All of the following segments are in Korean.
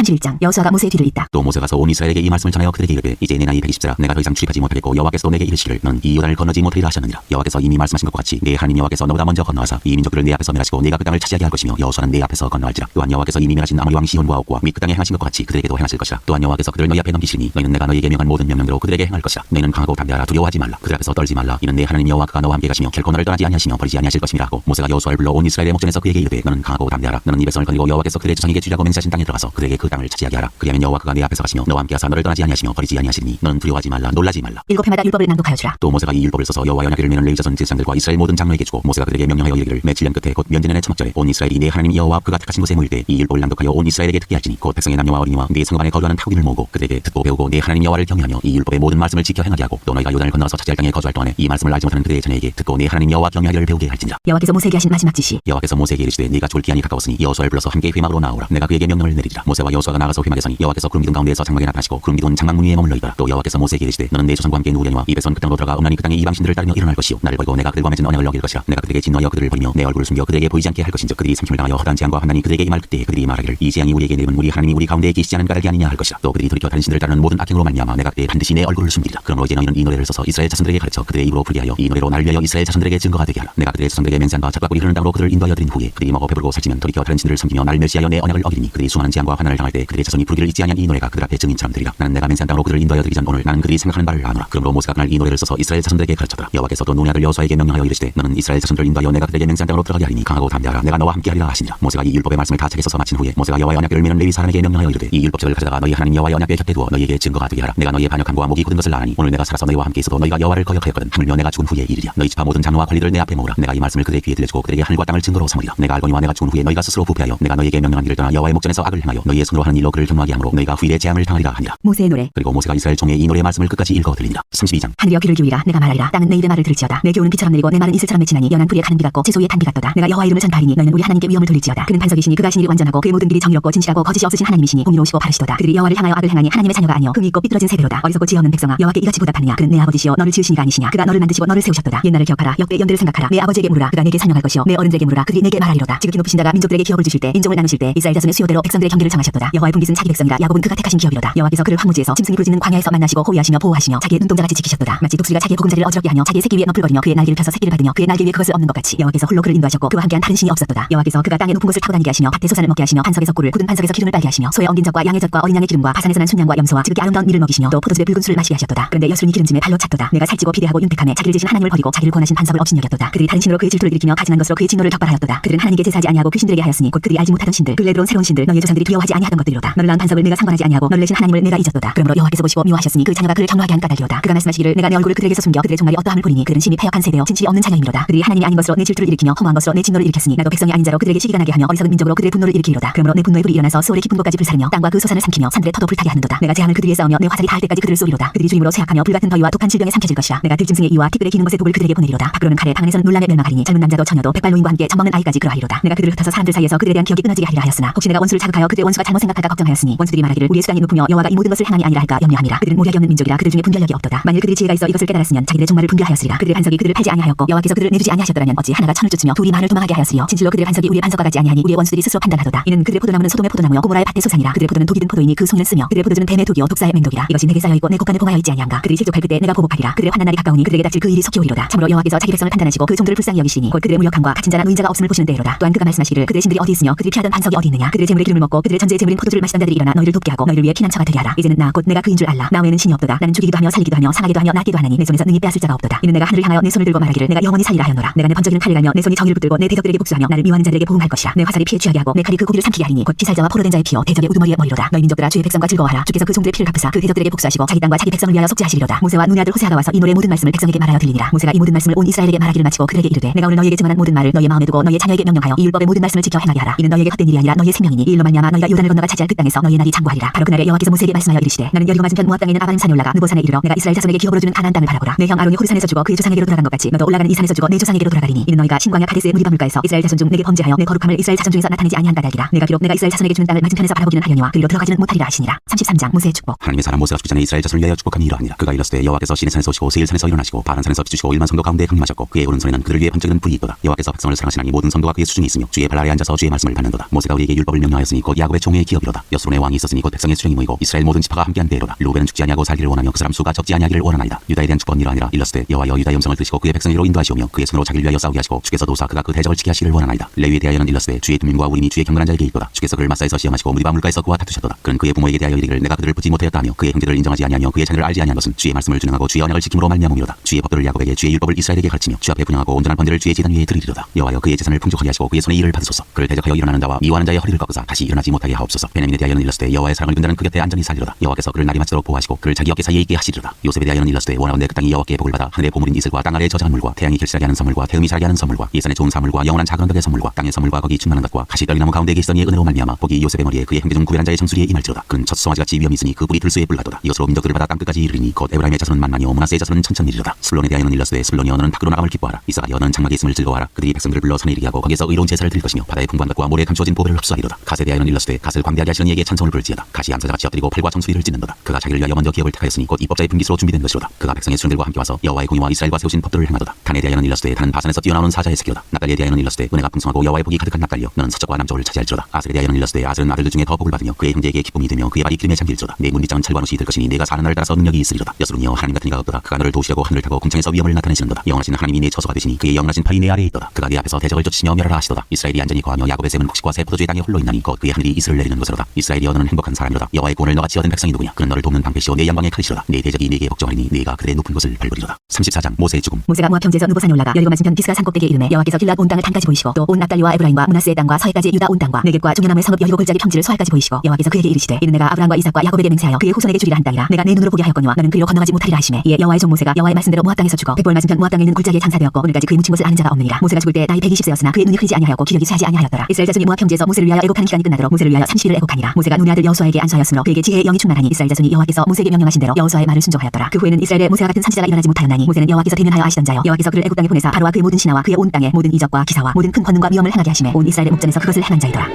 31장 여호수아가 모세의 뒤를 잇다. 또 모세가 온 이스라엘에게 이 말씀을 전하여 그들에게 이르되 이제 내 나이 120세라 내가 더 이상 출입하지 못하겠고 여호와께서 내게 이르시기를 넌이 요단을 건너지 못하리라 하셨느니라. 여호와께서 이미 말씀하신 것과 같이 내 하나님 여호와께서 너보다 먼저 건너와서 이 민족들을 내 앞에서 멸하시고 내가 그 땅을 차지하게 할 것이며 여호수아는 내 앞에서 건너갈지라. 또한 여호와께서 이미 멸하신 아모리 왕 시혼과 옥과 및 그 땅에 행하신 것과 같이 그들에게도 행하실 것이라. 또한 여호와께서 그들을 너희 앞에 넘기시니 너희는 내가 너희에게 명한 모든 명령대로 그들에게 행할 것이라. 너희는 강하고 담대하라. 두려워하지 말라. 그들 앞에서 떨지 말라. 이는 내 하나님 여호와 그가 너와 함께 가시며 결코 너를 떠나지 아니하시며 버리지 아니하실 것임이라 하고 모세가 여호수아를 불러 온 이스라엘의 목전에서 그에게 이르되 너는 강하고 담대하라. 너는 이 백성을 거니고 여호와께서 그들의 조상에게 주려고 맹세하신 땅에 들어가서 그들에게 그 땅을 차지하게 하라. 그리하면 여호와 그가 내 앞에서 가시며 너와 함께 하사 너를 떠나지 아니하시며 버리지 아니하시니 너는 두려워하지 말라. 놀라지 말라. 일곱 해마다 율법을 낭독하여 주라. 또 모세가 이 율법을 써서 여호와 연약궤를 메는 레위 자손 제사장들과 이스라엘 모든 장로에게 주고 모세가 그들에게 명령하여 이르기를 매 7년 끝에 곧 면제년의 초막절에 온 이스라엘이 내 하나님 여호와 그가 택하신 곳에 모일 때 이 율법을 낭독하여 온 이스라엘에게 듣게 할지니 곧 백성의 남녀와 어린이와 네 성읍 안에 거주하는 타국인을 모으고 그들에게 듣고 배우고 내 하나님 여호와를 경외하며 이 율법의 모든 말씀을 지켜 행하게 하고 또 너희가 요단을 건너서 차지할 땅에 거주할 동안에 이 말씀을 알지 못하는 그들의 자녀에게 듣고 내 하나님 여호와 경외하기를 배우게 할지니라 여호와께서 모세에게 하신 마지막 지시. 여호와께서 모세에게 이르시되 네가 죽을 기한이 가까웠으니 여호수아를 불러서 함께 회막으로 나오라. 내가 그에게 명령을 내리리라. 모세와 여호수아가 나가서 서니 여호와께서 구름 기둥 가운데에서 장막에 나타나시고 구름 기둥은 장막 문 위에 머물러 있더라 또 여호와께서 모세에게 이르시되 너는 내 조상과 함께 누우려니와 이 백성 그 땅으로 들어가 음란히 그 땅의 이방 신들을 따르며 일어날 것이요. 나를 버리고 내가 그들과 맺은 언약을 어길 것이라. 내가 그들에게 진노하여 그들을 버리며 내 얼굴을 숨겨 그들에게 보이지 않게 할 것인즉 그들이 삼킴을 당하여 허다한 재앙과 환난이 그들에게 임할 그때에 그들이 말하기를 이 재앙이 우리에게 내리면 우리 하나님이 우리 가운데에 계시지 않은 까닭이 아니냐 할 것이라. 또 그들이 돌이켜 다른 신들을 따르는 모든 악행으로 말미암아 내가 그때 반드시 내 얼굴을 숨기리라. 그러므로 이제 너희는 이 노래를 써서 이스라엘 자손들에게 가르쳐 그들의 입으로 불게 하여 이 노래로 나를 위하여 이스라엘 자손들에게 증거가 되게 하라. 내가 그들의 자손들에게 맹세한바 젖과 꿀이 흐르는 땅으로 그들을 인도하여 드린 후에 그들이 먹어 배부르고 살찌면 돌이켜 다른 신들을 섬기며 나를 멸시하여 내 언약을 어기리니 그들이 수많은 재앙과 환난을 당할 때 그들의 자손이 부르기를 잊지 아니한 이 노래가 그들 앞에 증인처럼 되리라. 나는 내가 맹세한 땅으로 그들을 인도하여 드리기 전 오늘 나는 그들이 생각하는 바를 아노라. 그러므로 모세가 그날 이 노래를 써서 이스라엘 자손들에게 가르쳤더라. 여호와께서 또 눈의 아들 여호수아에게 명령하여 이르시되 너는 이스라엘 자손들을 인도하여 내가 그들에게 맹세한 땅으로 들어가게 하리니 강하고 담대하라. 내가 너와 함께하리라 하시니라. 모세가 이 율법의 말씀을 다 책에 써서 마친 후에 모세가 여호와의 언약궤를 메는 레위 사람에게 명령하여 이르되 이 율법책을 가져다가 너희 하나님 여호와의 언약궤 곁에 두어 너희에게 증거가 되게 하라. 내가 너희의 반역함과 목이 굳은 것을 아니 오늘 내가 살아서 너희와 함께 있어도 너희가 여호와를 거역하였거든. 하물며 내가 죽은 후에 이르리라. 너희 집안 모든 장로와 관리들을 내 앞에 모으라. 내가 이 말씀을 그들의 귀에 들려주고 그들에게 하늘과 땅을 증거로 삼으리라. 내가 알거니와 내가 죽은 후에 너희가 스스로 부패하여 내가 너희에게 명령한 일을 떠나 여호와의 목전에서 악을 행하여 너희의 손으로 하는 일로 그를 경노하게 하므로 너희가 후일에 재앙을 당하리라 하니라. 모세의 노래. 그리고 모세가 이스라엘 종의 이 노래의 말씀을 끝까지 읽어 들리니라 32장. 하늘이여 귀를 기울이라 내가 말하리라. 땅은 내 입의 말을 들을지어다. 내 교훈은 비처럼 내리고 내 말은 이슬처럼 맺히나니 연한 불에 가는 비 같고 채소 위에 단비 같도다. 내가 여호와 이름을 전파하리니 너희는 우리 하나님께 위엄을 돌릴지어다. 그는 반석이시니 그가 신일이 완전하고 그의 모든 길이 정의롭고 진실하고 거짓이 없으신 하나님이시니 공의로우시고 바르시도다. 그들이 여호와를 향하여 악을 행하니 하나님의 자녀가 아니요 흠이 있고 삐뚤어진 세대로다. 어리석고 지혜 없는 백성아 여호와께 이같이 보답하느냐? 그는 내 아버지시여 너를 지으시니가 아니시냐? 그가 너를 만드시고 너를 세우셨도다. 옛날을 기억하라. 역대 연대를 생각하라. 내 아버지에게 물으라. 그가 내게 설명할 것이요. 내 어른들에게 물으라. 그들이 내게 말하리로다. 지극히 높이신다가 민족들에게 기업을 주실 때 인종을 나누실 때 이스라엘 자손의 수요대로 백성들의 경계를 정하셨도다 여호와의 분깃은 자기 백성이라 야곱은 그가 택하신 기업이로다. 여호와께서 그를 황무지에서 짐승이 부르짖는 광야에서 만나시고 호위하시며 보호하시며 자기의 눈동자같이 지키셨도다. 마치 독수리가 자기의 보금자리를 어지럽게 하며 자기의 새끼 위에 너풀거리며 그의 날개를 펴서 새끼를 받으며 그의 날개 위에 그것을 얻는 것 같이 여호와께서 홀로 그를 인도하셨고 그와 함께한 다른 신이 없었도다. 여호와께서 그가 땅에 높은 곳을 타고 다니게 하시며 밭에 소산을 먹게 하시며 반석에서 꿀을 굳은 반석에서 기름을 빨게 하시며 소의 엉긴 젖과 양의 젖과 어린 양의 기름과 바산에서 난 순양과 염소와 지극히 아름다운 밀을 먹이시며 또 포도즙의 붉은 술을 마시게 하셨도다. 그런데 여수run이 기름짐에 발로 찼도다. 내가 살찌고 비대하고 윤택함에 자기를 지신 하나님을 버리고 자기를 권하신 반석을 없인 여겼도다. 그들이 다른 신으로 그의 질투를 일으키며 가증한 것으로 그의 진노를 덕발하였도다. 그들은 하나님께 제사하지 아니하고 귀신들에게 하였으니 곧 그들이 알지 못하던 신들 근래 들어온 새로운 신들 너희의 조상들이 두려워하지 아니하 던 것들이로다. 너를 낳은 반석을 내가 상관하지 아니하고 너를 내신 하나님을 내가 잊었도다. 그러므로 여호와께서 보시고 미워하셨으니 그 자녀가 그를 경노하게 한 까닭이로다. 그가 말씀하시기를 내가 내 얼굴을 그들에게서 숨겨 그들의 종말이 어떠함을 보리니 그들은 심히 패역한 세대요. 진실이 없는 자녀이로다. 그들이 하나님이 아닌 것으로 내 질투를 일으키며 허무한 것으로 내 진노를 일으켰으니 나도 백성이 아닌 자로 그들에게 시기가 나게 하며 어리석은 민족으로 그들의 분노를 일으키리로다. 그러므로 내 분노의 불이 일어나서 소울의 깊은 곳까지 불사르며 땅과 그 소산을 삼키며 산들의 터도 불타게 하는도다. 내가 재앙을 그들 위에 쌓으며 내 화살이 닿을 때까지 그들을 쏘리로다. 그들이 주임으로 쇠약하며 불같은 더위와 독한 질병에 삼켜질 것이라. 내가 들짐승의 이와 티끌의 기는 것의 독을 그들에게 보내리로다. 밖으로는 칼에 방 안에서는 논란에 멸망하리니 젊은 남자도 처녀도 백발 노인과 함께 젖먹는 아이까지 그러하리로다. 내가 그들을 흩어서 사람들 사이에서 그들에 대한 기억이 끊어지게 하리라 하였으나 혹시 내가 원수를 자극하여 그들의 원수가 잘못 생각할까 걱정하였으니 원수들이 말하기를 우리의 수단이 높으며 여호와가 이 모든 것을 행하니 아니라 할까 염려함이라. 그들은 모략이 없는 민족이라 그들 중에 분별력이 없도다. 만일 그들이 지혜가 있어 이것을 깨달았으면 자기들의 종말을 분별하였으리라. 그들의 반석이 그들을 팔지 아니하였고 여호와께서 그들을 내주지 아니하셨더라면 어찌 하나가 천을 쫓으며 둘이 만을 도망하게 하였으리요? 진실로 그들의 반석이 우리의 반석과 같지 아니하니 우리의 원수들이 스스로 판단하도다. 이는 그들의 포도나무는 소돔의 포도나무요 고모라의 밭의 소산이라. 그들의 포도는 독이 든 포도이니 그 송이는 쓰며 그들의 포도주는 뱀의 독이요 독사의 맹독이라. 이것이 내게 쌓여 있고 내 곡간에 봉하여 있지 아니한가? 그들이 실족할 그때 내가 보복하리라. 그들의 환난 날이 가까우니 그들에게 닥칠 그 일이 속히 오리로다. 참으로 여호와께서 자기 백성을 판단하시고 그 종들을 불쌍히 여기시니 곧 그들의 무력함과 갇힌 자나 노인자가 없음을 보시는 때로다. 또한 그가 말씀하시기를 그들의 신들이 어디 있으며 그들이 피하던 반석이 어디 있느냐? 그들의 재물의 기름을 먹고 그들의 전제의 재물 인 포도주를 마시던 자들이 일어나 너희를 돕게 하고 너희를 위해 피난처가 되게 하라. 이제는 나 곧 내가 그인 줄 알라 나 외에는 신이 없도다. 나는 죽이기도 하며 살리기도 하며 상하기도 하며 낫기도 하나니 내 손에서 능히 빼앗을 자가 없도다. 이는 내가 하늘을 향하여 내 손을 들고 말하기를 내가 영원히 살리라 하였노라. 내가 내 번쩍이는 칼을 갈며 내 손이 정의를 붙들고 내 대적들에게 복수하며 나를 미워하는 자들에게 보응할 것이라 내 화살이 피에 취하게 하고 내 칼이 그 고기를 삼키게 하리니 곧 피살자와 포로된 자의 피요 대적의 우두머리에 머리로다. 너희 민족들아 주의 백성과 즐거워하라. 주께서 그 종들의 피를 갚으사 그 대적들에게 복수하시고 자기 땅과 자기 백성을 위하여 속죄하시리로다. 모세와 눈의 아들 호세아가 와서 이 노래 모든 말씀을 백성에게 말하여 들리니라. 모세가 이 모든 말씀을 온 이스라엘에게 말하기를 마치고 그들에게 이르되 내가 오늘 너희에게 증언한 모든 말을 너희의 마음에 두고 너희의 자녀에게 명령하여 이 율법의 모든 말씀을 지켜 행하게 하라. 이는 너희에게 헛된 일이 아니라 너희의 생명이니 이 일로 말미암아 너희가 요단을 건너 가 차지할 그 땅에서 너희의 날이 장구하리라. 바로 그날에 여호와께서 모세에게 말씀하여 이르시되 나는 여리고 맞은 편 모압 땅에 있는 아바림 산에 올라가 느보산에 이르러 내가 이스라엘 자손에게 기업으로 주는 가나안 땅을 바라보라. 내 형 아론이 호르산에서 죽어 그의 조상에게로 돌아간 것 같이 너도 올라가는 이 산에서 죽어 내 조상에게로 돌아가리니. 이는 너희가 신광야 카데스의 무리바 물가에서 이스라엘 자손 중 내게 범죄하여 내 거룩함을 이스라엘 자손 중에서 나타내지 아니한 까닭이라. 내가 비록 내가 이스라엘 자손에게 주는 땅을 맞은편에서 바라보기는 하려니와 그리로 들어가지는 못하리라 하시니라. 33장 모세의 축복. 하나님의 사람 모세가 죽기 전에 이스라엘 자손을 위하여 축복함이 이러하니라. 그가 이르시되 여호와께서 시내 산에서 오시고 세일 산에서 일어나시고 바란 산에서 비추시고 일만 성도 가운데 강림하셨고 그의 오른손에는 그를 위해 번쩍이는 불이 있도다. 여호와께서 백성을 사랑하시나니 모든 성도가 그의 수중에 있으며 주의 발 아래 앉아서 주의 말씀을 받는도다. 모세가 우리에게 율법을 명령하였으니 곧 야곱의 종의 기업이로다. 여수론의 왕이 있었으니 곧 백성의 수령이 모이고 이스라엘 모든 지파가 함께한 때로다. 루벤은 죽지 아니하고 살기를 원하며 그 사람 수가 적지 아니하기를 원하나이다. 유다에 대한 축복이라 아니라 일렀을 때 여호와여 유다 염성을 드시고 그의 백성으로 인도하시오며 그의 손으로 자기를 위하여 싸우게 하시고 주께서 도사 그가 그 대적을 지게 하시기를 원하나이다. 레위에 대하여는 일렀을 때 주의 두민과 우림이 주의 경건한 자에게 있도다. 주께서 그를 맞사에서 시험하시고 무리바 물가에서 그와 다투셨도다. 그는 그의 부모에게 대하여 이르기를 내가 그들을 붙지 못하였다며 그의 형제를 인정하지 아니하며 그의 자녀를 알지 아니한 것은 주의 말씀을 준행하고 주의 언약을 지킴으로 말미암음이로다. 주의 법도를 야곱에게 주의 율법을 이스라엘에게 가르치며 주 앞에 분양하고 온전한 번제를 주의 제단 위에 드리리로다. 여호와여 그의 재산을 풍족하게 하시고 그의 손에 일을 받으소서. 그를 대적하여 일어나는 자와 미워하는 자의 허리를 꺾으사 다시 일어나지 못하게 하옵 소서 베냐민에 대하여는 때 여호와의 사랑을 입은 자는 그 곁에 안전히 살리로다. 여호와께서 그를 날이 맞도록 보호하시고 그를 자기 어깨 사이에 있게 하시리로다. 요셉에 대하여는 때 원하건대 그 땅이 여호와께 복을 받아 하늘의 보물인 이슬과 땅 아래의 저장한 물과 태양이 결실하게 하는 선물과 태음이 자라게 하는 선물과 예산의 좋은 사물과 영원한 작은 언덕의 선물과 땅의 선물과 거기 충만한 것과 가시떨이 나무 가운데 이의 은혜로 말미암아 복이 요셉의 머리에 그의 형제 중 구별한 자의 정수리에 임할지로다. 그는 첫 송아지같이 위험이 있으니 그 뿔이 들수에 불나도다. 이것으로 민족들을 받아 땅끝까지 이르리니 곧 에브라임의 자손은 만만이요 문하세의 자손은 천천이리로다. 스불론에 대하여는 때 스불론이 언어는 밖으로 나감을 기뻐하라. 이사가 여는 장막에 있음을 즐거워하라. 그들이 백성들을 불러 산에 이르게 하고 거기서 의로운 제사를 드릴 것이며 바다의 풍부한 것과 모래에 감추어진 보배를 흡수하리로다. 갓에 대하여는 일렀을 때 갓을 광대하게 하시는 이에게 찬송을 부를지어다. 가시 암사자같이 엎드리고 팔과 정수리를 찢는도다. 그가 자기를 위하여 먼저 기업을 택하였으니 곧 입법자의 분깃으로 준비된 것이로다. 그가 백성의 수령들과 함께 와서 여호와의 공의와 이스라엘과 세우신 법도를 행하도다. 단에 대하여는 때 단은 바산에서 뛰어나오는 사자의 새끼로다. 납달리에 대하여는 때 은혜가 풍성하고 여호와의 복이 가득한 납달리여 너는 서쪽과 남쪽을 차지할지로다. 아셀에 대하여는 때 아셀은 아들들 중에 더 복을 받으며 그의 형제에게 기쁨이 되며 그의 발이 기름에 잠길지로다. 내 문빗장은 철과 옷이 될 것이니 내가 사는 날을 따라서 능력이 있으리로다. 여수는요 하나님 같은 이가 없도다. 그가 너를 도우시려고 하늘을 타고 궁창에서 위험을 나타내시는도다. 영원하신 하나님이 내 처소가 되시니 그의 영원하신 팔이 내 아래에 있도다. 그가 네 앞에서 대적을 쫓으시며 멸하라 하시도다. 이스라엘이 안전히 거하며 야곱의 샘은 곡식과 새 포도주의 땅에 홀로 있나니 곧 그의 하늘이 이슬을 내리 는 곳으로다. 이스라엘이 너는 행복한 사람이로다. 여호와의 구원을 너같이 얻은 백성이 누구냐? 그는 너를 돕는 방패시오. 내 양방의 칼이시로다. 내 대적이 네게 복종하리니 네가 그들의 높은 곳을 밟으리로다. 34장 모세의 죽음. 모세가 모압 형제에서 누보산에 올라가 여리고 맞은편 비스가 산꼭대기에 이름에 여호와께서 길랏 온 땅을 단까지 보이시고 또 온 납달리와 에브라임과 문하스의 땅과 서해까지 유다 온 땅과 네겝과 중요남의 성읍 여리고 골짜기 평지를 소할까지 보이시고 여호와께서 그에게 이르시되 이는 내가 아브라함과 이삭과 야곱에게 맹세하여 그의 후손에게 주리라 한 땅이라. 내가 내 눈으로 보게 하였거니와 너는 그리로 건너가지 못하리라 하시매. 이에 여호와의 종 모세가 여호와의 말씀대로 모압 땅에서 죽어 백볼 맞은편 모압 땅에 있는 골짜기에 장사되었고 오늘까지 그의 묻힌 곳을 아는 자가 없느니라. 모세가 죽을 때 나이 120세였으나 그의 눈이 흐리지 아니하였고 기력이 쇠하지 아니하였더라. 이스라엘 자손이 모압 평지에서 모세를 위하여 애곡하는 기간이 끝나도록 모세를 위하여 30일을 애곡하니라. 모세가 눈의 아들 여호수아에게 안수하였으므로 그에게 지혜의 영이 충만하니 이스라엘 자손이 여호와께서 모세에게 명령하신 대로 여호수아의 말을 순종하였더라. 그 후에는 이스라엘에 모세와 같은 선지자가 일어나지 못하였나니 모세는 여호와께서 대면하여 아시던 자여 여호와께서 그를 애국 땅에 보내사 바로와 그의 모든 신하와 그의 온 땅에 모든 이적과 기사와 모든 큰 권능과 위엄을 행하게 하심에 온 이스라엘의 목전에서 그것을 행한 자이더라.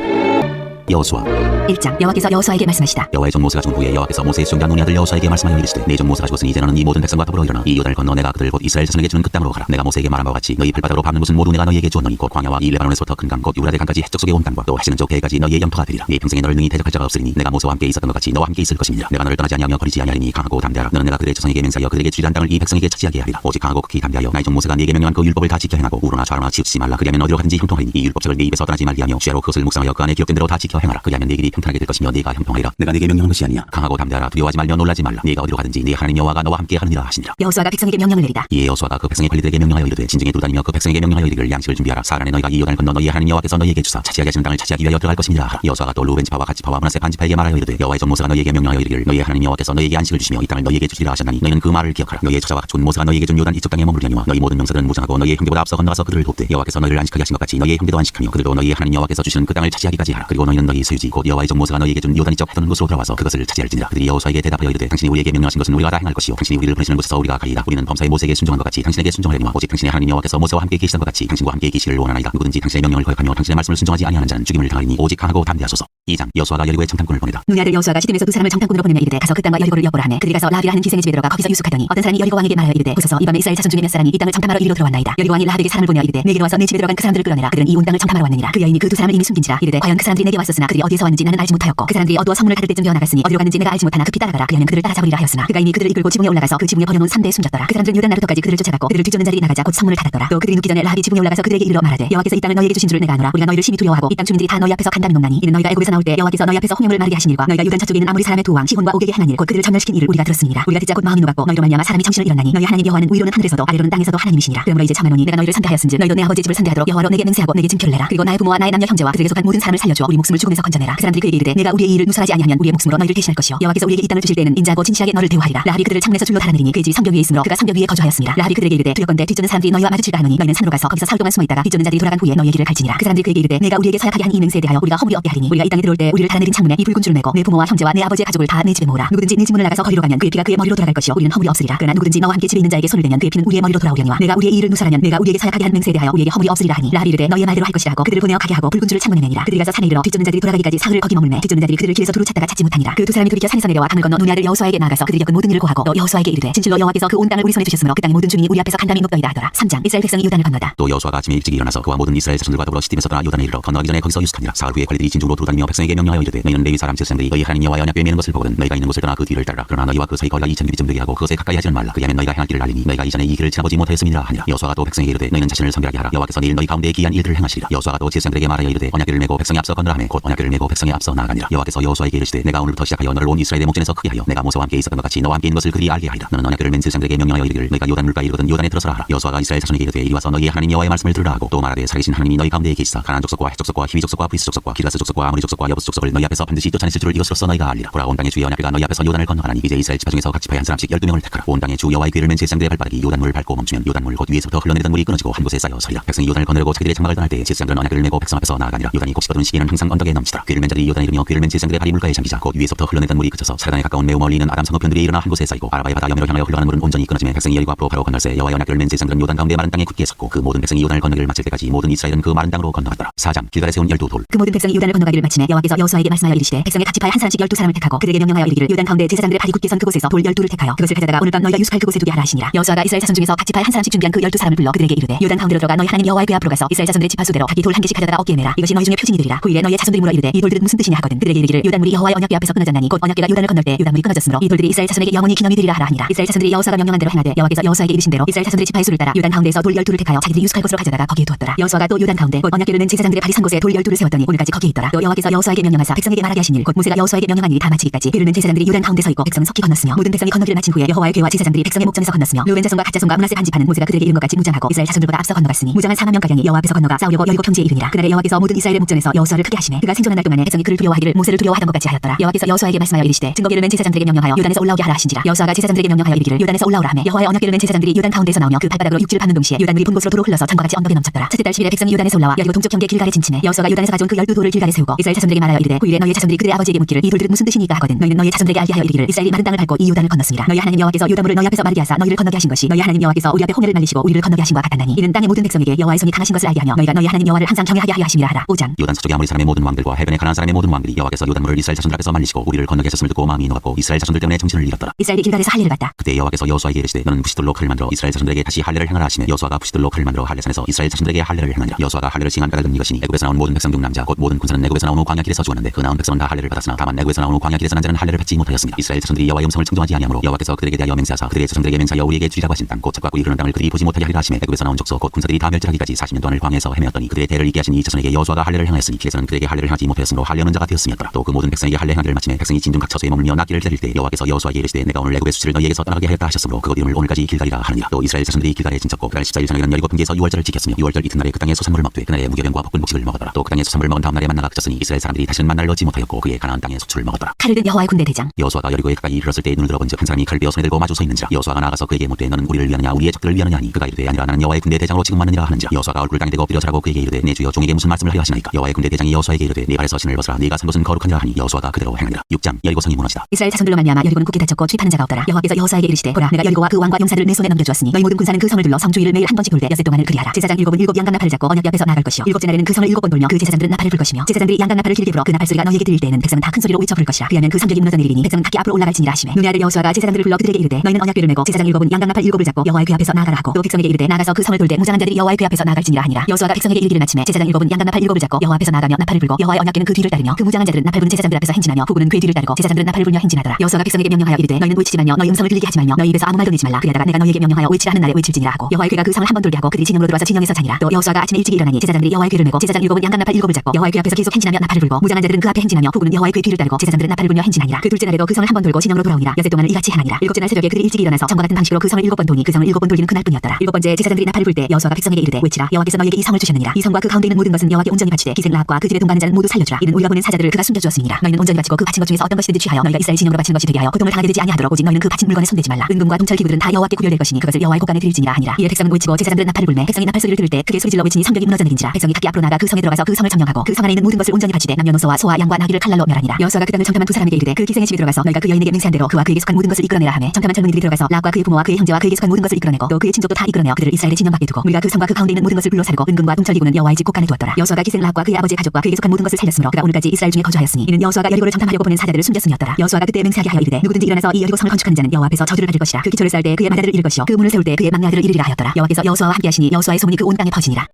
여호수아 1장 여호와께서 여호수아에게 말씀하시다. 여호와의 종 모세가 죽은 후에 여호와께서 모세의 수종자 눈의 아들 여호수아에게 말씀하여 이르시되 내 종 모세가 죽었으니 이제 너는 이 모든 백성과 더불어 일어나. 이 요단을 건너 내가 그들을 곧 이스라엘 자손에게 주는 그 땅으로 가라. 내가 모세에게 말한 바와 같이 너희 발바닥으로 밟는 곳은 모두 내가 너희에게 주었노니 곧 광야와 이 레바논에서부터 큰 강 곧 유라대 강까지 해적 속에 온 땅과 또 하시는 쪽 배까지 너희의 영토가 되리라. 네 평생에 너를 능히 대적할 자가 없으리니 내가 모세와 함께 있었던 것 같이 너와 함께 있을 것입니다 내가 너를 떠나지 아니하며 거리지 아니하리니 강하고 담대하라. 너는 내가 그들의 조상에게 맹세하여 그들에게 주리란 땅을 이 백성에게 차지하게 하리라. 오직 강하고 극히 담대하여 나의 종 모세가 네게 명령한 그 율법을 다 지켜 행하고 우로나 좌로나 치우치지 말라. 그리하면 어디로 가든지 형통하리니 이 율법책을 네 입에서 떠나지 말게 하며 죄로 그것을 묵상하여 그 안에 기록된 대로 다 지켜 행하라. 그리하면 네 길이 평탄하게 될 것이며 네가 형통하리라. 내가 네게 명령한 것이 아니야 강하고 담대하라. 두려워하지 말며 놀라지 말라. 네가 어디로 가든지 네 하나님 여호와가 너와 함께 하느니라 하시니라. 여호수아가 백성에게 명령을 내리다. 이에 여호수아가 그 백성의 관리들에게 명령하여 이르되 진정에 두다니며 그 백성에게 명령하여 이르기를 양식을 준비하라. 사란에 너희가 이 요단을 건너 너희의 하나님 여호와께서 너희에게 주사 차지하게 하시는 땅을 차지하기 위하여 들어갈 것입니다 하라. 여호수아가 또 루벤 지파와 갓 지파와 문하세 반 지파에게 말하여 이르되 여호와의 종 모세가 너희에게 명령하여 이르기를 너희의 하나님 여호와께서 너희에게 안식을 주시며 이 땅을 너희에게 주시리라 하셨나니 너희는 그 말을 기억하라. 너희의 처자와 같은 모세가 너희에게 준 요단 이쪽 땅에 머무르려니와 너희 모든 명사들은 무장하고 너희의 형제보다 앞서 건너가서 그들을 돕되 여호와께서 너희를 안식하게 하신 것 같이 너희의 형제도 안식하며 그들도 너희의 하나님 여호와께서 주시는 그 땅을 차지하기까지 하라. 그리고 너희는 너희 소유지 곧 여호와의 종 모세가 너희에게 준 요단 이쪽 해도는 곳으로 들어와서 그것을 차지할지니라. 그들이 여호수아에게 대답하여 이르되 당신이 우리에게 명령하신 것은 우리가 다 행할 것이요. 당신이 우리를 보내시는 곳에서 우리가 가리이다 우리는 범사의 모세에게 순종한 것 같이 당신에게 순종하려니와 오직 당신의 하나님 여호와께서 모세와 함께 계시던 것 같이 당신과 함께 계시기를 원하나이다. 누구든지 당신의 명령을 거역하며 당신의 말씀을 순종하지 아니하는 자는 죽임을 당하리니 오직 강하고 담대하소서 2장 여호수아가 여리고에 청탐꾼을 보내다. 눈의 아들 여호수아가 시딤에서 두 사람을 정탐꾼으로 보내며 이르되 가서 그 땅과 여리고를 엿보라 하매 그들이 가서 라합이라 하는 기생의 집에 들어가 거기서 유숙하더니 어떤 사람이 여리고 왕에게 말하여 이르되 보소서 이 밤에 이스라엘 자손 중에 몇 사람이 이 땅을 정탐하러 이리로 들어왔나이다. 여리고 왕이 라합에게 사람을 보내어 이르되 내게로 와서 내 집에 들어간 그 사람들을 끌어내라. 그들은 이 온 땅을 정탐하러 왔느니라. 그 여인이 그 두 사람을 이미 숨긴지라. 이르되 과연 그 사람들이 내게 왔었으나 그들이 어디에서 왔는지 나는 알지 못하였고 그 사람들이 어두워 성문을 닫을 때쯤 되어 나갔으니 어디로 갔는지 내가 알지 못하나 급히 따라가라. 그리하면 그들을 따라잡으리라 하였으나 그가 이미 그들을 이끌고 지붕에 올라가서 그 지붕에 버려놓은 삼대에 숨졌더라. 그 사람들은 요단 나루터까지 그들을 쫓아갔고 그들을 뒤쫓는 자들이 나가자 곧 성문을 닫았더라. 또 그들이 눕기 전에 라합이 지붕에 올라가서 그들에게 이르러 말하되 여호와께서 이 땅을 너희에게 주신 줄을 내가 아노라. 우리가 너희를 심히 두려워하고 이 땅 주민들이 다 너희 앞에서 간담이 높나니 이는 너희가 애굽에서 나올 때 여호와께서 너희 앞에서 홍해물을 마르게 하신 일과 너희가 요단 저쪽에 있는 아무리 사람의 두 왕 시혼과 오게게 행한 일 곧 그들을 전멸시킨 일을 우리가 들었습니다. 우리가 듣자 곧 마음이 녹았고 너희로 말미암아 사람이 정신을 잃었나니 너희 하나님 여호와는 위로는 하늘에서도 아래로는 땅에서도 하나님이시니라. 그러므로 이제 참하노니 내가 너희를 선대하였은즉 너희도 내 아버지 집을 선대하도록 여호와로 내게 맹세하고 내게 증표를 내라. 그리고 나의 부모와 나의 남녀 형제와 그들에게 속한 모든 사람을 살려주어 우리 목숨을 죽음에서 건져내라. 그 사람들이 그에게 이르되 내가 우리의 일을 누설하지 아니하면 우리의 목숨으로 너희를 대신할 것이요. 여호와께서 우리에게 이 땅을 주실 때는 인자하고 진실하게 너를 대우하리라. 라합이 그들을 창문에서 줄로 달아내리니 그의 집이 성벽 위에 있으므로 그가 성벽 위에 거주하였습니다. 라합이 그들에게 이르되 두렵건대 뒤쫓는 사람들이 너희와 마주칠까 하노니 너희는 산으로 가서 거기서 사흘 동안 숨어 있다가 뒤쫓는 자들이 돌아간 후에 너희의 길을 갈지니라. 그 사람들이 그에게 이르되 내가 우리에게 서약하게 한 이 맹세에 대하여 우리가 허물이 없게 하리니 우리가 이 땅에 들어올 때 우리를 달아내린 창문에 이 붉은 줄을 메고 내 부모와 형제와 내 아버지의 가족을 다 내 집에 모으라. 누구든지 내 집문을 나가서 거리로 가면 그의 피가 그의 머리로 돌아갈 것이요. 우리는 허물이 없으리라. 그러나 누구든지 너와 함께 집에 있는 자에게 손을 대면 그의 피는 우리의 머리로 돌아오려니와 내가 우리의 일을 누설하면 내가 우리에게 서약하게 한 맹세에 대하여 우리에게 허물이 없으리라 하니 라합이 이르되 너희의 말대로 할 것이라 하고 그들을 보내어 가게 하고 붉은 줄을 창문에 매니라 그들이 가서 산에 이르러 뒤쫓는 자들이 돌아가기까지 사흘을 거기 머물매 뒤쫓는 자들이 그들을 길에서 두루 찾다가 찾지 못하니라. 그 두 사람이 돌이켜 산에서 내려와 강을 건너 눈의 아들 여호수아에게 나아가서 그들이 겪은 모든 일을 고하고 또 여호수아에게 이르되 진실로 여호와께서 그 온 땅을 우리 손에 주셨으므로 그 땅의 모든 주민이 우리 앞에서 간담이 높더이다 하더라. 3장. 이스라엘 백성이 요단을 건너다. 또 여호수아가 아침에 일찍 일어나서 그와 모든 이스라엘 자손들과 더불어 시딤에서 떠나 요단에 이르러 건너가기 전에 거기서 유숙하니라. 사흘 후에 관리들이 진중으로 돌아다니며 백성에게 명령하여 이르되 너희는 레위 사람 제사장들이 너희 하나님 여호와의 언약궤에 매는 것을 보거든. 너희가 있는 곳을 떠나 그 뒤를 따르라. 그러나 너희와 그 사이 거리가 2천 규빗쯤 되게 하고 그것에 가까이 하지는 말라. 그리하면 너희가 행할 길을 알리니 너희가 이전에 이 길을 지나보지 못하였음이라 하니라. 여호수아가 또 백성에게 이르되 너희는 자신을 성결하게 하라. 여호와께서 내일 너희 가운데 기이한 일들을 행하시리라. 여호수아가 또 제사장들에게 말하여 이르되 언약궤를 메고 백성에 앞서 건너라 하매. 곧 언약궤를 메고 백성에 앞서 나아가니라. 여호와께서 여호수아에게 이르시되 내가 오늘부터 시작하여 너를 온 이스라엘의 목전에서 크게 하여 내가 모세와 함께 있었던 것 같이 너와 함께 있는 것을 그들이 알게 하리라. 너는 언약궤를 맨 제사장들에게 명령하여 이르기를 너희가 요단 물가에 이르거든 요단에 들어서라 하라. 여호수아가 이스라엘 자손에게 이르되 이리 와서 너희의 하나님 여호와의 말씀을 들으라 하고 또 말하되 살아계신 하나님이 너희 가운데에 계시사. 가나안 족속과 헷 족속과 히위 족속과 브리스 족속과 기라스 족속과 아무리 족속과 여부스 족속을 너희 앞에서 반드시 쫓아냈을 줄을 이것으로써 너희가 알리라. 보라 온 땅의 주의 언약궤가 너희 앞에서 요단을 건너가니 이제 이스라엘 지파 중에서 각 지파에 한 사람씩 열두 명을 택하라. 온 땅의 주 여호와의 궤를 맨 제사장들의 발바닥이 요단물을 밟고 멈추면 요단물 곧 위에서부터 흘러내리던 물이 끊어지고 한 곳에 쌓여 서리라. 백성이 요단을 건너려고 자기들의 장막을 떠날 때 제사장들은 언약궤를 메고 백성 앞에서 나아가니라. 요단이 곱씹어두는 시기는 항상 언덕에 넘치더라. 궤를 맨 자들이 요단에 이르며 궤를 맨 제사장들의 발이 물가에 잠기자. 곧 위에서부터 흘러내리던 물이 그쳐서 사단에 가까운 매우 멀리 있는 아담 성읍편들이 일어나 한 곳에 쌓이고 아라바의 바다 여매로 향하여 흘러가는 물은 온전히 끊어지며 백성이 여리고 앞으로 바로 건널새 여호와의 언약궤를 맨 제사장들은 요단 가운데 마른 땅에 굳게 섰고 그 모든 백성이 요단을 건너기를 마칠 때까지 모든 이스라엘은 그 마른 땅으로 건너갔더라. 사장 길갈에 세운 열두 돌. 그 모든 백성이 요단을 건너가기를 마치매 여호와께서 여호수아에게 말씀하여 이르시되 백성의 각 지파에 한 사람씩 열두 사람을 택하고 그들에게 명령하여 이르기를 요단 가운데 제사장들의 발이 굳게 선 그곳에서 돌 열두를 택하여 그것을 가져다가 오늘 밤 너희가 유숙할 그곳에 두게 하라 하시니라. 여호수아가 이스라엘 자손 중에서 각 지파에 한 사람씩 준비한 그 열두 사람을 불러 그들에게 이르되 요단 가운데로 들어가 너희 하나님 여호와의 궤 앞으로 가서 이스라엘 자손들의 지파 수대로 각기 돌 한 개씩 가져다가 어깨에 매라. 이것이 너희 중에 표징이 되리라. 후일에 너희의 자손들이 물어 이르되 이 돌들은 무슨 뜻이냐 하거든 그들에게 이르기를 요단물이 여호와의 언약궤 앞에서 끊어졌나니 곧 언약궤가 요단을 건널 때 요단물이 끊어졌으므로 이 돌들이 이스라엘 자손에게 영원히 기념이 되리라 하라 하니라. 이스라엘 자손들이 여호수아가 명령한 대로 행하되 여호와께서 여호수아에게 이르신 대로 이스라엘 자손들의 지파의 수를 따라 요단 가운데에서 돌 열두를 택하여 자기들이 유숙할 곳으로 가져다가 거기에 두었더라. 여호수아가 또 요단 가운데 곧 언약궤를 맨 제사장들의 발이 산 곳에 돌 열두를 세웠더니 오늘까지 거기에 있더라. 또 여호와께서 여호수아에게 명령하사 백성에게 말하게 하신 일 곧 모세가 여호수아에게 일이 다 마치기까지. 맨 제사장들이 요단 가운데 서 있고 백성은 섞이 건넜으며 모든 백성이 건너기를 마친 후에 여호와의 궤와 제사장들이 백성의 목전에서 건넜으며 루벤 자손과 갓 자손과 문하세 반 지파는 모세가 그들에게 이른 것까지 무장하고 이스라엘 자손들보다 앞서 건너갔으니 무장한 4만 명 가량이 여호와 앞에서 건너가 싸우려고 여리고 평지에 이르니라. 그날에 여호와께서 모든 이스라엘의 목전에서 여호수아를 크게 하시매 그가 생존한 날 동안에 백성이 그를 두려워하기를 모세를 두려워하던 것 같이 하였더라. 여호와께서 여호수아에게 말씀하여 이르시되 증거궤를 맨 제사장들에게 명령하여 요단에서 올라오게 하라 하신지라. 여호수아가 제사장들에게 명령하여 이르기를 요단에서 올라오라 하매 여호와의 언약궤를 맨 제사장들이 요단 가운데서 나오며 그 발바닥으로 육지를 밟는 동시에 요단물이 본 곳으로 도로 흘러서 전과 같이 언덕에 넘쳤더라. 첫째 달 10일에 백성이 요단에서 올라와 여리고 동쪽 경계 길갈에 진침해 여호수아가 요단에서 가져온 그 열두 돌을 길갈에 세우고 이스라엘 자손들에게 말하여 이르되 후일에 너희의 자손들이 그들의 아버지에게 묻기를 이 돌들은 무슨 뜻이니까 하거든. 너희는 너희의 자손들에게 알게 하여 이르기를 이스라엘이 마른 땅을 밟고 이 요단을 건넜습니다. 너희 하나님 여호와께서 요단물을 너희 앞에서 마르게 하사 너희를 건너게 하신 것이 너희 하나님 여호와께서 우리 앞에 홍해를 말리시고 우리를 건너게 하신 것 같았나니 이는 땅의 모든 백성에게 여호와의 손이 강하신 것을 알게 하며 너희가 너희 하나님 여호와를 항상 경외하게 하여 하심이라 하라. 5장. 요단 서쪽의 아무리 사람의 모든 왕들과 해변의 가나안 사람의 모든 왕들이 여호와께서 요단물을 이스라엘 자손들 앞에서 말리시고 우리를 건너게 하셨음을 듣고 마음이 녹았고 이스라엘 자손들 때문에 정신을 잃었더라. 이스라엘이 길갈에서 할례를 받다. 그때 여호와께서 여호수아에게 이르시되 너는 부시돌로 칼을 만들어 이스라엘 자손들에게 다시 할례를 행하라 하시며 여호수아가 부시돌로 칼을 만들어 할례산에서 이스라엘 자손들에게 할례를 행하니라. 여호수아가 할례를 시행한 까닭은 이것이니 애굽에서 나온 모든 백성 중 남자 곧 모든 군사는 애굽에서 나온 후 광야 길에서 죽었는데 그 나온 백성은 다 할례를 받았으나 다만 애굽에서 나온 후 광야 길에서 난 자는 할례를 받지 못하였습니다. 이스라엘 자손들이 여호와의 음성을 청종하지 아니하므로 여호와께서 그들에게 대하여 맹세하사 그들의 자손들에게 맹세하여 우리에게 주리라고 하신 땅곧 젖과 꿀이 흐르는 땅을 그들이 보지 못하게 하리라 하시며 애굽에서 나온 족속 곧 군사들이 다 멸절하기까지 40년 동안을 광야에서 헤매었더니 그들의 대를 이게 하신 이 자손에게 여호수아가 할례를 행하였으니 길에서는 그들에게 할례를 하지 못하였으므로 할례는 자가 되었음이었더라. 또 그 모든 백성에게 할례 행하기를 마치매 백성이 진중 각 처소에 머물며 낫기를 기다릴 때 여호와께서 여호수아에게 이르시되 내가 오늘 애굽의 수치를 너희에게서 떠나게 하였다 하셨으므로 그것 이름을 오늘까지 길갈이라 하느니라. 또 이스라엘 자손들이 길갈에 진쳤고 그날 14일 저녁에는 여리고 평지에서 6월절을 지켰으며 6월절 이튿날에 그 땅의 소산물을 먹되 그날에 무교병과 볶은 곡식을 먹었더라. 또 그 땅의 소산물을 먹은 다음날에 만나가 그쳤으니 이스라엘 사람들이 다시는 만나를 얻지 못하였고 그의 가나안 땅의 소출을 먹었더라. 칼을 든 여호와의 군대 대장. 여호수아가 여리고에 가까이 이르렀을 때 눈을 들어본 즉 한 사람이 칼을 베어 손에 들고 마주 서 있는지라. 여호수아가 나아가서 그에게 묻되 너는 우리를 위하느냐? 우리의 적들을 위하느냐? 하니 그가 이르되 아니라 나는 여호와의 군대 대장으로 지금 왔느니라 하는지라. 여호수아가 얼굴 땅에 대고 엎드려 절하고 그에게 이르되 내 주여 종에게 무슨 말씀을 하려 하시나이까? 여호와의 군대 대장이 여호수아에게 이르되 네 발에서 신을 벗으라. 네가 산 곳은 거룩하니라 하니 여호수아가 그대로 행하니라. 6장 여리고성이 무너지다. 이스라엘 자손들로 말미암아 여리고는 굳게 닫혔고 출입하는 자가 없더라. 여호와께서 여호수아에게 이르시되 보라 내가 여리고와 그 왕과 용사들을 내 손에 넘겨주었으니 너희 모든 군사는 그 성을 둘러 성 주위를 매일 한 번씩 돌되 엿새 동안을 그리하라. 제사장 일곱은 일곱 양각 나팔을 잡고 언약 앞에서 나갈 것이요. 일곱째 날에는 그 성을 일곱 번 돌며 그 제사장들은 나팔을 불 것이며 제사장들이 양각 나팔을 길게 불어 그 나팔 소리가 너희에게 들릴 때에는 백성은 다 큰 소리로 외쳐 부를 것이라. 그리하면 그 성벽이 무너져 내리니 백성은 각기 앞으로 올라갈지니라 하시매 눈의 아들 여호수아가 제사장들을 불러 그들에게 이르되 너희는 언약궤를 메고 제사장 일곱은 양각 나팔 일곱을 잡고 여호와의 궤 앞에서 나가라 하고 또 백성에게 이르되 나가서 그 성을 돌되 무장한 자들이 여호와의 궤 앞에서 나갈지니라 하니라. 여호수아가 백성에게 이르기를 마침에 제사장 일곱은 양각 나팔 일곱을 잡고 여호와 앞에서 나가며 나팔을 불고 여호와의 언약궤는 그 뒤를 따르며 그 무장한 자들은 나팔 부는 제사장들 앞에서 행진하며 후군은 궤 뒤를 따르고 제사장들은 나팔을 불며 행진하더라. 여호수아가 백성에게 명령하여 이르되 너희는 외치지 말며 너희 음성을 들리게 하지 말며 너희 입에서 아무 말도 내지 말라. 그러다가 내가 너희에게 명령하여 외치라 하는 날에 외칠지니라 하고 여호와의 궤가 그 성을 한번 돌게 하고 그들이 진영으로 들어와서 진영에서 자니라. 또 여호수아가 아침에 일찍 일어나니 제사장들이 여호와의 궤를 메고 제사장 일곱은 양각 나팔 일곱을 잡고 여호와의 궤 앞에서 계속 행진하며 나팔을 불고 무장한 자들은 그 앞에 행진하며 후군은 여호와의 궤 뒤를 따르고 제사장들은 나팔을 불며 행진하니라. 그 둘째 날에도 그 성을 한 번 돌고 진영으로 돌아오니라. 여세 동안을 이같이 행하니라. 일곱째 날 새벽에 그들이 일찍 일어나서 전과 같은 방식으로 그 성을 일곱 번 도니 그 성을 일곱 번 돌리는 그날 뿐이었더라. 일곱 번째 제사장들이 나팔을 불 때 여호수아가 백성에게 이르되 외치라. 여호와께서 너희에게 이 성을 주셨느니라. 이 성과 그 가운데 있는 모든 것은 여호와께 온전히 바치되 기생 라합과 그 집에 동반한 자는 모두 살려주라. 이는 우리가 보낸 사자들을 그가 숨겨주었음이니라 너희는 온전히 바치고 그 바친 것 중에서 어떤 것이든지 취하여 너희가 이스라엘 진영으로 바치는 것이 되게 하여 고통을 당하게 되지 아니하도록 오직 너희는 그 바친 물건에 손대지 말라. 은금과 동철 기구들은 다 여호와께 구별될 것이니 그것을 여호와의 곳간에 드릴지니라 하니라. 이에 백성은 외치고 제사장들은 나팔을 불매 백성이 나팔 소리를 들을 때 크게 소리질러 외치니 성벽이 무너져 내린지라 백성이 각기 앞으로 나가 그 성에 들어가서 그 성을 점령하고 그 성 안에 있는 모든 것을 온전히 바치되 남녀노소와 소와 양과 나귀를 칼날로 멸하니라. 여호수아가 그 땅을 정탐한 두 사람에게 이르되 그 기생의 집에 들어가서 너희가 그 여인에게 맹세한 대로 그와 그에게 속한 모든 것을 이끌어내라 하매 정탐한 젊은이들이 들어가서 라합과 그의 부모와 그의 형제와 그에게 속한 모든 것을 이끌어내고 또 그의 친족도 다 이끌어내어 그들을 이스라엘의 진영 밖에 두고 우리가 그 성과 그 가운데 있는 모든 것을 불러 사르고 은금과 동철 기구는 여호와의 집 곳간에 두었더라. 여호수아가 기생 라합과 그의 아버지의 가족과 그에게 속한 모든 것을 살렸으므로 그가 오늘까지 이스라엘 중에 거주하였으니 이는 여호수아가 여리고를 정탐하려고 보낸 사자들을 숨겼음이었더라. 여호수아가 그때 맹세하게 하여 이르되 누구든지 일어나서 이 여리고 성을 건축하는 자는 여호와 앞에서 저주를 받을 것이라. 그 기초를 쌀때 그의 맏아들을 잃을 것이요. 그 문을 세울 때 그의 막내 아들을 잃으리라 하였더라. 여호와께서 여호수아와 함께 하시니 여호수아의 소문이 그 온 땅에 퍼지니라